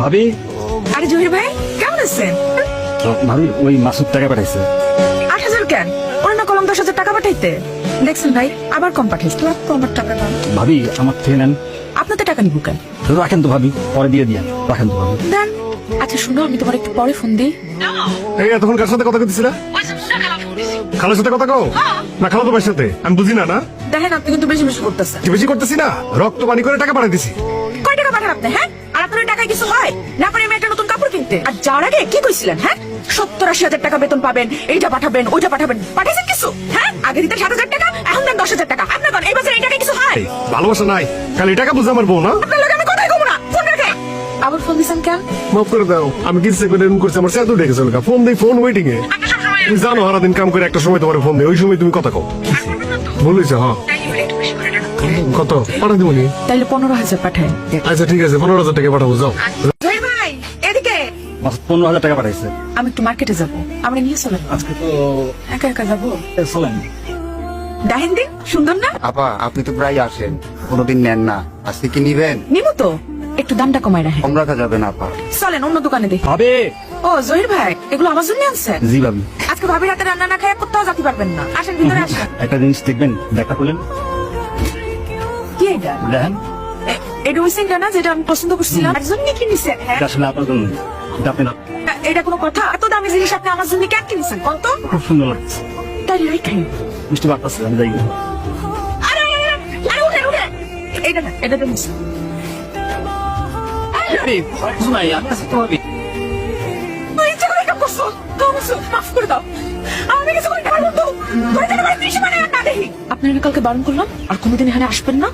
ভাবি? আরে জহির ভাই কেমন আছেন? ভাবি ওই মাসুদ টাকা পাঠাইছে। আট হাজার কেন? ওরা না কলম দশ হাজার টাকা পাঠাইতে। দেখছেন ভাই আবার কম পাঠাইছে। তো আমার টাকা দাও। ভাবি আমার থেকে নেন। আপনার তো টাকা নিব কেন? রাখেন তো ভাবি পরে দিয়ে দিয়েন। রাখেন তো ভাবি। দেন। আচ্ছা শুনো আমি তোমার একটু পরে ফোন দিই। এই এতক্ষণ কার সাথে কথা কইতেছিলা? খালার সাথে কথা কও? না খালা তোমার সাথে? আমি বুঝি না না? দেখেন আপনি কিন্তু বেশি বেশি করতেছেন। বেশি করতেছি না? রক্ত পানি করে টাকা পাঠাই দিছি কয় টাকা পাঠান আপনি হ্যাঁ? আর আপনার টাকায় কিছু হয়? না পারে আমি একটা নতুন কাপড় কিনতে। আর যার আগে কি কইছিলেন হ্যাঁ? সত্তর আশি হাজার টাকা বেতন পাবেন এইটা পাঠাবেন ওইটা পাঠাবেন পাঠাইছেন কিছু? হ্যাঁ? আগে দিতে সাত হাজার টাকা এখন দেন দশ হাজার টাকা। আপনার কোন এই বছর এই টাকায় কিছু হয়? ভালোবাসা নাই। খালি টাকা বুঝে আমার বউ না? আপনার লগে আমি কথাই কমু না। ফোন রেখে। আবার ফোন দিছেন কেন? মাফ করে দাও। আমি কিনছে করে এরকম করছি আমার চেয়ে ডেকে চলে ফোন দিই ফোন ওয়েটিং এ। তুমি জানো সারাদিন কাম করে একটা সময় তোমার ফোন দিই ওই সময় তুমি কথা কও। বলেছ হ্যাঁ। কত? পাঠা দিব নি? তাইলে পনেরো হাজার পাঠায় আচ্ছা ঠিক আছে পনেরো হাজার টাকা পাঠাবো যাও। ভাই এদিকে। পনেরো হাজার টাকা পাঠাইছে। আমি একটু মার্কেটে যাব। আমরা নিয়ে চলেন। আজকে তো একা একা যাব? চলেন। দেখেন দিন সুন্দর না? আপা আপনি তো প্রায় আসেন। কোনোদিন নেন না। আজকে কি নিবেন? নিবো তো। একটু দামটা কমাই রাখেন। কম রাখা যাবে না আপা। চলেন অন্য দোকানে দেখি। ভাবি! ও জহির ভাই এগুলো আমার জন্য আনছেন? জি ভাবি। আজকে ভাবির হাতে রান্না না খায় কোথাও যেতে পারবেন না। আসেন ভিতরে আসেন। একটা জিনিস দেখবেন দেখা করলেন? এটা দেখেন এটা ওই সিনটা না যেটা আমি পছন্দ করছিলাম? আর জন্য কি হ্যাঁ? আসলে আপনার জন্য আপনি না এটা কোনো কথা? এত দামি জিনিস আপনি আমার জন্য কেন কিনছেন কত খুব সুন্দর লাগছে। তাই রাইখাই মিষ্টি বাড়তেছে আমি যাই। আরে আরে, আরে, আরে উঠে উঠে। এটা না এটা তো নিছেন ভাবি কিছু নাই আপনার সাথে তুই ইচ্ছা করে এটা করছ। তো মাফ করে দাও। আমি কিছু করতে পারব তো তোর জন্য আমার বেশি মানে না দেখি। আপনার কালকে বারণ করলাম আর কোনোদিন এখানে আসবেন না?